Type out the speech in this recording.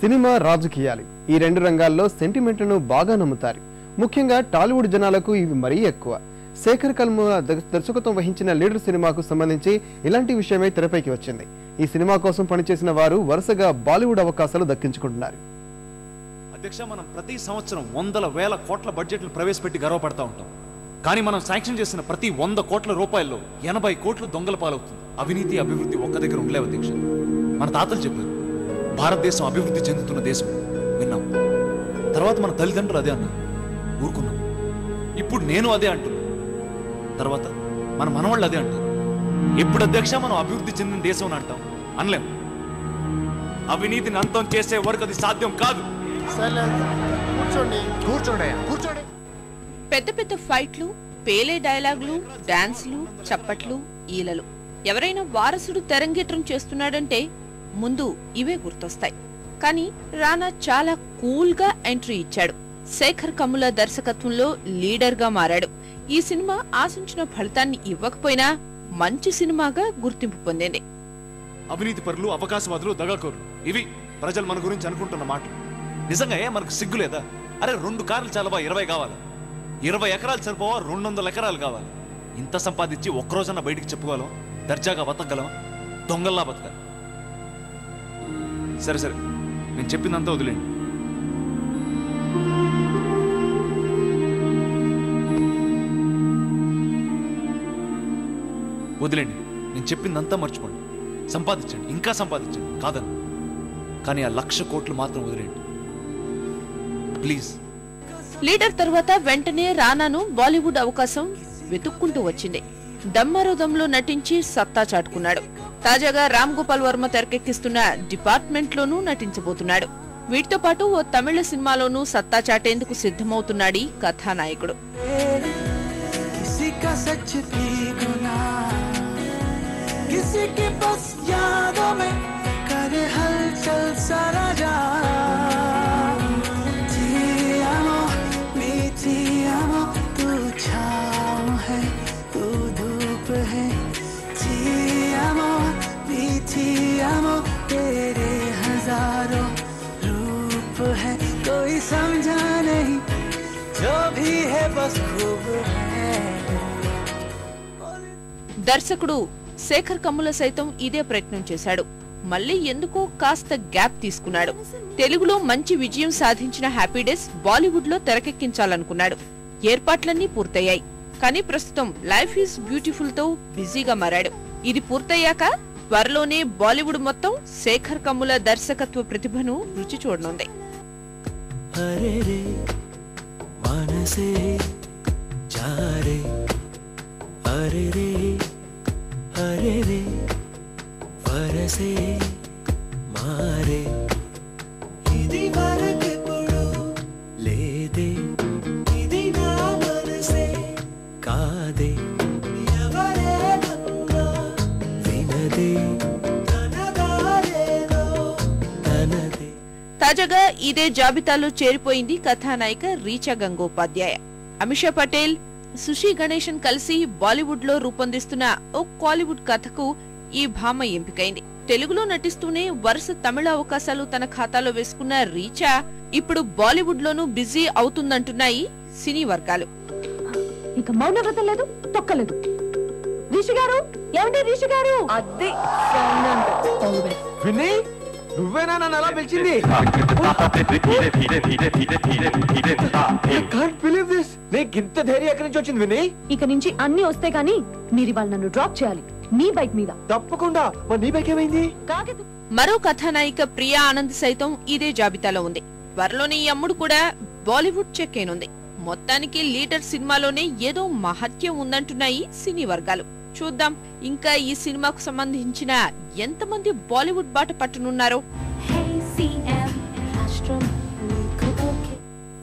Cinema రాజకీయాలు. ఈ రెండు రంగాల్లో సెంటిమెంట్లను బాగా నమ్ముతారు. ముఖ్యంగా టాలీవుడ్ జనాలకు ఇవి మరీ ఎక్కువ. శేఖర్ కల్ముల దర్శకత్వం వహించిన లీడర్ సినిమాకు సంబంధించి ఇలాంటి విషయమే తెరపైకి వచ్చింది. ఈ సినిమా కోసం పనిచేసిన వారు వరుసగా బాలీవుడ్ అవకాశాలు దక్కించుకుంటున్నారు. అధ్యక్ష మనం ప్రతి సంవత్సరం వందల వేల కోట్ల బడ్జెట్లు ప్రవేశపెట్టి గర్వపడతా ఉంటాం. కానీ మనం శాంక్షన్ చేసిన ప్రతి వంద కోట్ల రూపాయల్లో ఎనభై కోట్లు దొంగల పాలవుతుంది. అవినీతి అభివృద్ధి ఒక్క దగ్గర ఉండలేవు అధ్యక్ష. మన తాతలు చెప్పారు భారతదేశం అభివృద్ధి చెందుతున్న దేశం. విన్నాం. తర్వాత మన తల్లిదండ్రులు అదే అన్నారు. ఊరుకున్నాం. ఇప్పుడు నేను అదే అంటున్నా. తర్వాత మన మనవాళ్ళు అదే అంటారు. ఎప్పుడు అధ్యక్ష మనం అభివృద్ధి చెందిన దేశం అని అంటాం. అనలేం. అవినీతిని అంతం చేసే వరకు అది సాధ్యం కాదు. కూర్చోండి. కూర్చోండి కూర్చోండి. పెద్ద పెద్ద ఫైట్లు పేలే డైలాగులు డాన్స్లు చప్పట్లు ఈలలు. ఎవరైనా వారసుడు తెరంగేట్రం చేస్తున్నాడంటే ముందు ఇవే గుర్తొస్తాయి. కానీ రానా చాలా కూల్గా ఎంట్రీ ఇచ్చాడు. శేఖర్ కమ్ముల దర్శకత్వంలో లీడర్గా మారాడు. ఈ సినిమా ఆశించిన ఫలితాన్ని ఇవ్వకపోయినా మంచి సినిమాగా గుర్తింపు పొందింది. అవినీతి పరులు అవకాశవాదులు దగాకోరులు. ఇవి ప్రజలు మన గురించి అనుకుంటున్న మాట. నిజంగా ఏ మనకు సిగ్గు లేదా? అరే రెండు కార్లు చాలవా? ఇరవై కావాలి. ఇరవై ఎకరాలు సరిపోవా? రెండు వందల ఎకరాలు కావాలి. ఇంత సంపాదించి ఒక్కరోజన్న బయటికి చెప్పుకోగలం దర్జాగా బతకగలం దొంగల్లా బతకాలి. సరే సరే. నేను చెప్పిందంతా వదిలేండి వదిలేండి నేను చెప్పిందంతా మర్చిపోండి. సంపాదించండి. ఇంకా సంపాదించండి. కాదని కానీ ఆ లక్ష కోట్లు మాత్రం వదిలేండి ప్లీజ్. లీడర్ తరువాత వెంటనే రానాను బాలీవుడ్ అవకాశం వెతుక్కుంటూ వచ్చింది. దమ్మరోదంలో నటించి సత్తా చాటుకున్నాడు తాజాగా రామ్ గోపాల్ వర్మ తెరకెక్కిస్తున్న డిపార్ట్మెంట్ లోనూ నటించబోతున్నాడు వీటితో పాటు ఓ తమిళ సినిమాలోనూ సత్తా చాటేందుకు సిద్ధమవుతున్నాడీ కథానాయకుడు किसी का सच भी गुना किसी के बस यादों में करे हलचल सारा जा जी దర్శకుడు శేఖర్ కమ్ముల సైతం ఇదే ప్రయత్నం చేశాడు. మళ్ళీ ఎందుకో కాస్త గ్యాప్ తీసుకున్నాడు. తెలుగులో మంచి విజయం సాధించిన హ్యాపీ డేస్ బాలీవుడ్లో తెరకెక్కించాలనుకున్నాడు. ఏర్పాట్లన్నీ పూర్తయ్యాయి. కానీ ప్రస్తుతం లైఫ్ ఈజ్ బ్యూటిఫుల్తో బిజీగా మారాడు. ఇది పూర్తయ్యాక త్వరలోనే బాలీవుడ్ మొత్తం శేఖర్ కమ్ముల దర్శకత్వ ప్రతిభను రుచి చూడనుంది. अरे रे मनसे चारे अरे रे अरे रे వరసే మారే ఇది వరకెప్పుడు లేదే ఇది నా మనసే కాదే ఎవరేమన్నా వినదే తాజాగా ఇదే జాబితాలో చేరిపోయింది కథానాయిక రీచా గంగోపాధ్యాయ. అమిషా పటేల్ సుషి గణేశన్ కలిసి బాలీవుడ్లో రూపొందిస్తున్న ఓ కాలీవుడ్ కథకు ఈ భామ ఎంపికైంది. తెలుగులో నటిస్తూనే వరుస తమిళ అవకాశాలు తన ఖాతాలో వేసుకున్న రీచా ఇప్పుడు బాలీవుడ్ లోనూ బిజీ అవుతుందంటున్నాయి సినీ వర్గాలు. ఇక మౌనవ్రతం లేదు తొక్కలేదు. రిషి గారు ఏమండి రిషి గారు? అది విని నువ్వేనా నన్ను అలా పిలిచింది? నీకు ఇంత ధైర్యం ఎక్కడి నుంచి వచ్చింది విని ఇక నుంచి అన్ని వస్తే గానీ మీరు ఇవాళ నన్ను డ్రాప్ చేయాలి. మీ బైక్ మీద. తప్పకుండా. మరి నీ బైక్ ఏమైంది? మరో కథానాయిక ప్రియా ఆనంద్ సైతం ఇదే జాబితాలో ఉంది. త్వరలోనే ఈ అమ్ముడు కూడా బాలీవుడ్ చెక్ అయినుంది మొత్తానికి లీడర్ సినిమాలోనే ఏదో మహత్యం ఉందంటున్నాయి సినీ వర్గాలు. చూద్దాం. ఇంకా ఈ సినిమాకు సంబంధించిన ఎంతమంది బాలీవుడ్ బాట పట్టనున్నారో